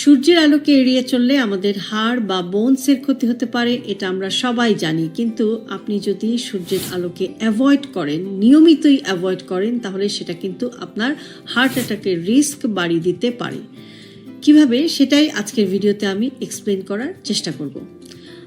সূর্যের আলোকে এড়িয়ে চললে আমাদের হাড় বা বোনসের ক্ষতি হতে পারে, এটা আমরা সবাই জানি। কিন্তু আপনি যদি সূর্যের আলোকে অ্যাভয়েড করেন, নিয়মিতই অ্যাভয়েড করেন, তাহলে সেটা কিন্তু আপনার হার্ট অ্যাটাকের রিস্ক বাড়িয়ে দিতে পারে। কীভাবে? সেটাই আজকের ভিডিওতে আমি এক্সপ্লেন করার চেষ্টা করব।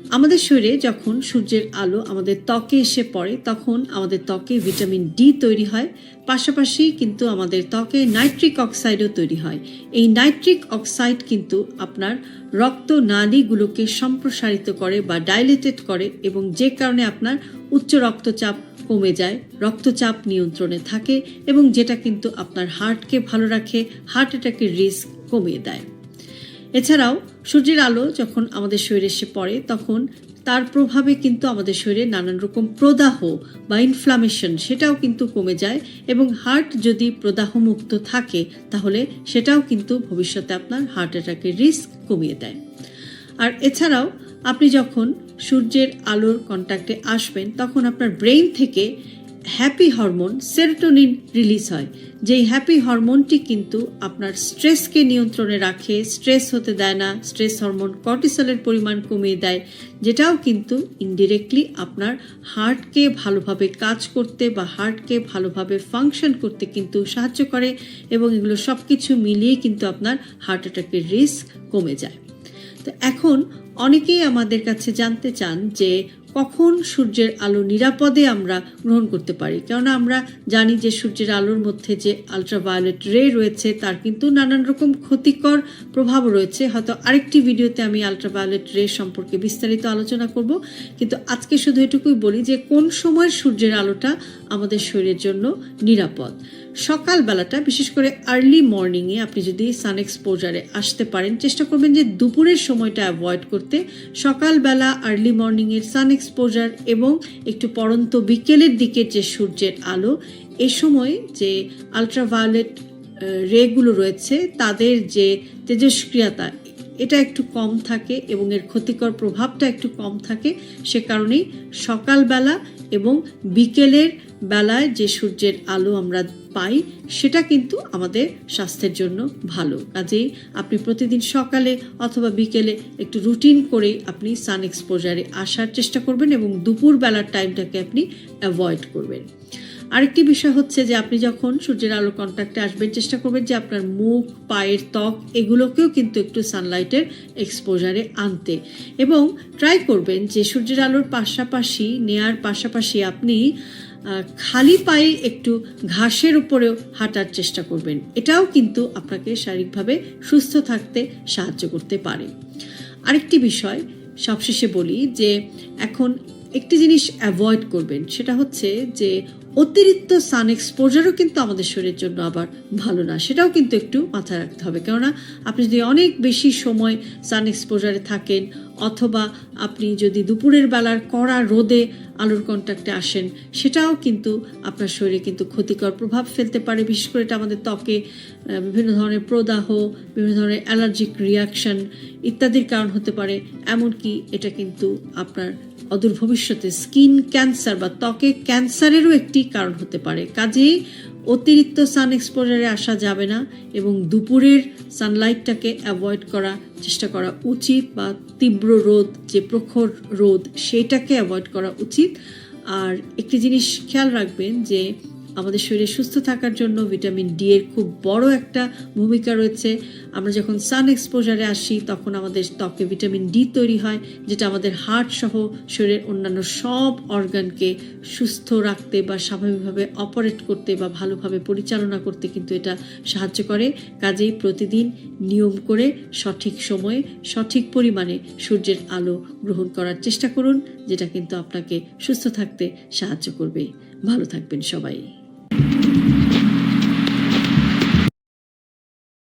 আমাদের শরীরে যখন সূর্যের আলো আমাদের ত্বকে এসে পড়ে, তখন আমাদের ত্বকে ভিটামিন ডি তৈরি হয়। পাশাপাশি কিন্তু আমাদের ত্বকে নাইট্রিক অক্সাইডও তৈরি হয়। এই নাইট্রিক অক্সাইড কিন্তু আপনার রক্ত নালীগুলোকে সম্প্রসারিত করে বা ডাইলেটেড করে এবং যে কারণে আপনার উচ্চ রক্তচাপ কমে যায়, রক্তচাপ নিয়ন্ত্রণে থাকে এবং যেটা কিন্তু আপনার হার্টকে ভালো রাখে হার্ট অ্যাটাকের রিস্ক কমিয়ে দেয়। এছাড়াও সূর্যের আলো যখন আমাদের শরীরে এসে পড়ে, তখন তার প্রভাবে কিন্তু আমাদের শরীরে নানান রকম প্রদাহ বা ইনফ্লামেশন সেটাও কিন্তু কমে যায় এবং হার্ট যদি প্রদাহমুক্ত থাকে, তাহলে সেটাও কিন্তু ভবিষ্যতে আপনার হার্ট অ্যাটাকের রিস্ক কমিয়ে দেয়। আর এছাড়াও আপনি যখন সূর্যের আলোর কন্ট্যাক্টে আসবেন, তখন আপনার ব্রেইন থেকে হ্যাপি হরমোন সেরোটোনিন রিলিজ হয়। যেই হ্যাপি হরমোনটি কিন্তু আপনার স্ট্রেসকে নিয়ন্ত্রণে রাখে স্ট্রেস হতে দেয় না স্ট্রেস হরমোন কর্টিসলের পরিমাণ কমিয়ে দেয়, যেটাও কিন্তু ইনডিরেক্টলি আপনার হার্টকে ভালোভাবে কাজ করতে বা হার্টকে ভালোভাবে ফাংশন করতে কিন্তু সাহায্য করে এবং এগুলো সব কিছু মিলিয়ে কিন্তু আপনার হার্ট অ্যাটাকের রিস্ক কমে যায়। তো এখন অনেকেই আমাদের কাছে জানতে চান যে কখন সূর্যের আলো নিরাপদে আমরা গ্রহণ করতে পারি? কেননা আমরা জানি যে সূর্যের আলোর মধ্যে যে আলট্রাভায়োলেট রে রয়েছে, তার কিন্তু নানান রকম ক্ষতিকর প্রভাব রয়েছে। হয়তো আরেকটি ভিডিওতে আমি আলট্রাভায়োলেট রে সম্পর্কে বিস্তারিত আলোচনা করব। কিন্তু আজকে শুধু এটুকুই বলি যে কোন সময় সূর্যের আলোটা আমাদের শরীরের জন্য নিরাপদ। সকালবেলাটা, বিশেষ করে আর্লি মর্নিংয়ে আপনি যদি সান এক্সপোজারে আসতে পারেন, চেষ্টা করবেন যে দুপুরের সময়টা অ্যাভয়েড করতে। সকালবেলা আর্লি মর্নিংয়ের সান এক্সপোজার এবং একটু পরন্ত বিকেলের দিকের যে সূর্যের আলো, এ সময় যে আলট্রাভায়োলেট রেগুলো রয়েছে, তাদের যে তেজস্ক্রিয়তা, এটা একটু কম থাকে এবং এর ক্ষতিকর প্রভাবটা একটু কম থাকে। সে কারণেই সকালবেলা এবং বিকেলের বেলায় যে সূর্যের আলো আমরা পাই, সেটা কিন্তু আমাদের স্বাস্থ্যের জন্য ভালো। কাজেই আপনি প্রতিদিন সকালে অথবা বিকেলে একটু রুটিন করে আপনি সান এক্সপোজারে আসার চেষ্টা করবেন এবং দুপুর বেলার টাইমটাকে আপনি অ্যাভয়েড করবেন। আরেকটি বিষয় হচ্ছে যে আপনি যখন সূর্যের আলো কন্ট্যাক্টে আসবেন, চেষ্টা করবেন যে আপনার মুখ, পায়ের ত্বক এগুলোকেও কিন্তু একটু সানলাইটের এক্সপোজারে আনতে। এবং ট্রাই করবেন যে সূর্যের আলোর পাশাপাশি, নেয়ার পাশাপাশি আপনি খালি পায়ে একটু ঘাসের উপরেও হাঁটার চেষ্টা করবেন। এটাও কিন্তু আপনাকে শারীরিকভাবে সুস্থ থাকতে সাহায্য করতে পারে। আরেকটি বিষয় সবশেষে বলি যে, এখন একটি জিনিস অ্যাভয়েড করবেন, সেটা হচ্ছে যে অতিরিক্ত সান এক্সপোজারও কিন্তু আমাদের শরীরের জন্য আবার ভালো না। সেটাও কিন্তু একটু মাথায় রাখতে হবে। কেননা আপনি যদি অনেক বেশি সময় সান এক্সপোজারে থাকেন, অথবা আপনি যদি দুপুরের বেলার কড়া রোদে আলোর কন্ট্যাক্টে আসেন, সেটাও কিন্তু আপনার শরীরে কিন্তু ক্ষতিকর প্রভাব ফেলতে পারে। বিশেষ করে এটা আমাদের ত্বকে বিভিন্ন ধরনের প্রদাহ, বিভিন্ন ধরনের অ্যালার্জিক রিয়াকশন ইত্যাদির কারণ হতে পারে। এমনকি এটা কিন্তু আপনার অদূর ভবিষ্যতে স্কিন ক্যান্সার বা ত্বকে ক্যান্সারেরও একটি কারণ হতে পারে। কাজেই অতিরিক্ত সান এক্সপোজারে আসা যাবে না এবং দুপুরের সানলাইটটাকে অ্যাভয়েড করা, চেষ্টা করা উচিত বা তীব্র রোদ, যে প্রখর রোদ সেটাকে অ্যাভয়েড করা উচিত। আর একটি জিনিস খেয়াল রাখবেন যে আমাদের শরীরে সুস্থ থাকার জন্য ভিটামিন ডি এর খুব বড় একটা ভূমিকা রয়েছে। আমরা যখন সান এক্সপোজারে আসি, তখন আমাদের ত্বকে ভিটামিন ডি তৈরি হয়, যেটা আমাদের হার্ট সহ শরীরের অন্যান্য সব অর্গানকে সুস্থ রাখতে বা স্বাভাবিকভাবে অপারেট করতে বা ভালোভাবে পরিচালনা করতে কিন্তু এটা সাহায্য করে। কাজেই প্রতিদিন নিয়ম করে সঠিক সময়ে, সঠিক পরিমাণে সূর্যের আলো গ্রহণ করার চেষ্টা করুন, যেটা কিন্তু আপনাকে সুস্থ থাকতে সাহায্য করবে। ভালো থাকবেন সবাই।